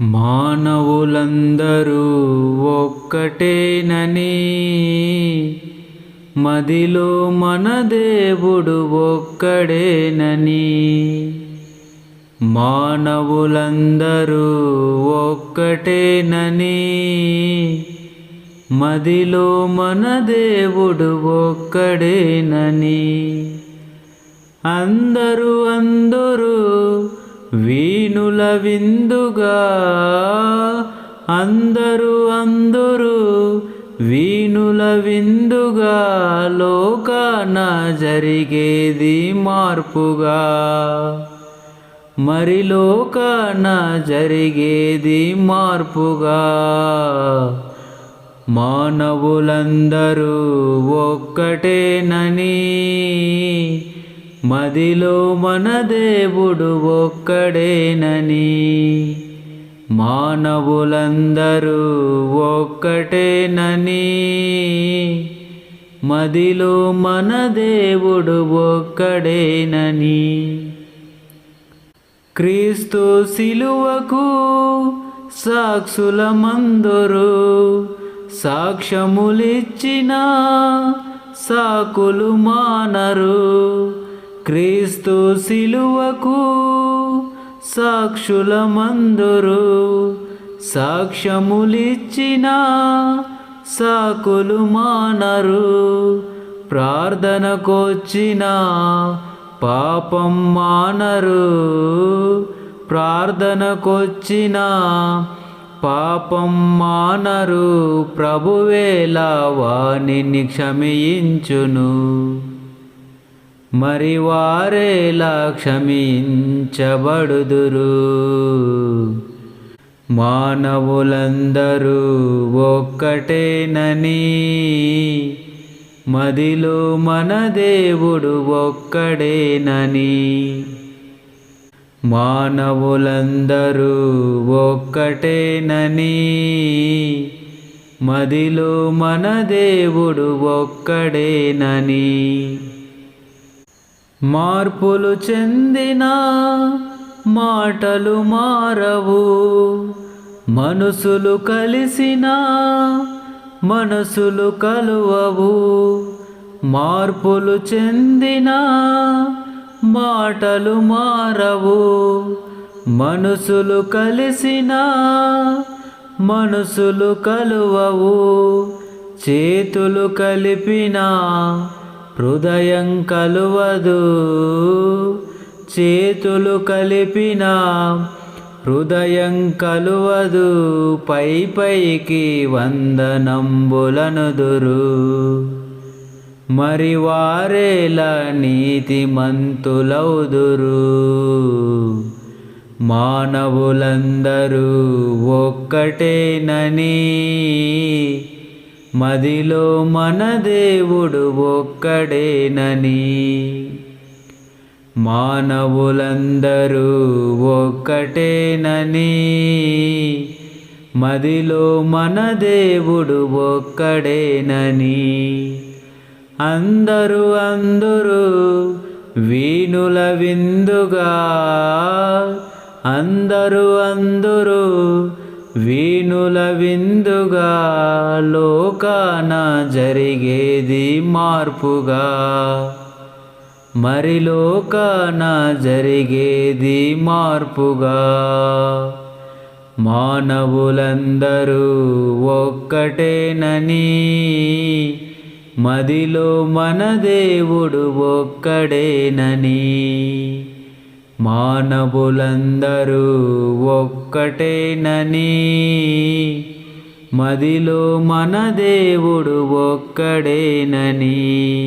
మానవులందరూ ఒక్కటేనని. మదిలో మన దేవుడు ఒక్కడేనని. మానవులందరూ ఒక్కటేనని. మదిలో మన దేవుడు ఒక్కడేనని. అందరూ అందరూ వీణుల విందుగా అందరూ అందరూ వీణుల విందుగా లోకాన జరిగేది మార్పుగా. మరి లోకాన జరిగేది మార్పుగా. మానవులందరూ ఒక్కటేనని మదిలో మన దేవుడు ఒక్కడేనని మానవులందరూ ఒక్కటేనని మదిలో మన దేవుడు ఒక్కడేనని క్రీస్తు శిలువకు సాక్షులమందరూ సాక్ష్యములిచ్చిన సాకులు మానరు. క్రీస్తు శిలువకు సాక్షులమందురు. సాక్ష్యములిచ్చిన సాకులు మానరు. ప్రార్థనకొచ్చిన పాపం మానరు. ప్రార్థనకొచ్చిన పాపం మానరు. ప్రభువేలా వాణిని క్షమించును. మరి వారేలా క్షమించబడుదురు మానవులందరూ ఒక్కటేనని మదిలో మన దేవుడు ఒక్కడేనని. మానవులందరూ ఒక్కటేనని మదిలో మన దేవుడు ఒక్కడేనని. మార్పులు చెందిన మాటలు మారవు. మనసులు కలిసిన మనసులు కలువవు. మార్పులు చెందిన మాటలు మారవు. మనసులు కలిసిన మనసులు కలువవు. చేతులు కలిపిన హృదయం కలువదు చేతులు కలిపిన హృదయం కలువదు పై పైకి వందనంబులనుదురు. మరి వారేలా నీతిమంతులౌదురు మానవులందరూ ఒక్కటేనని మదిలో మన దేవుడు ఒక్కడేనని మానవులందరూ ఒక్కటేనని మదిలో మన దేవుడు ఒక్కడేనని అందరూ అందరూ వీణుల విందుగా అందరూ అందరూ వీణుల విందుగా లోకాన జరిగేది మార్పుగా. మరి లోకాన జరిగేది మార్పుగా. మానవులందరూ ఒక్కటేనని మదిలో మన దేవుడు ఒక్కడేనని. మానవులందరూ ఒక్కటేనని. మదిలో మన దేవుడు ఒక్కడేనని.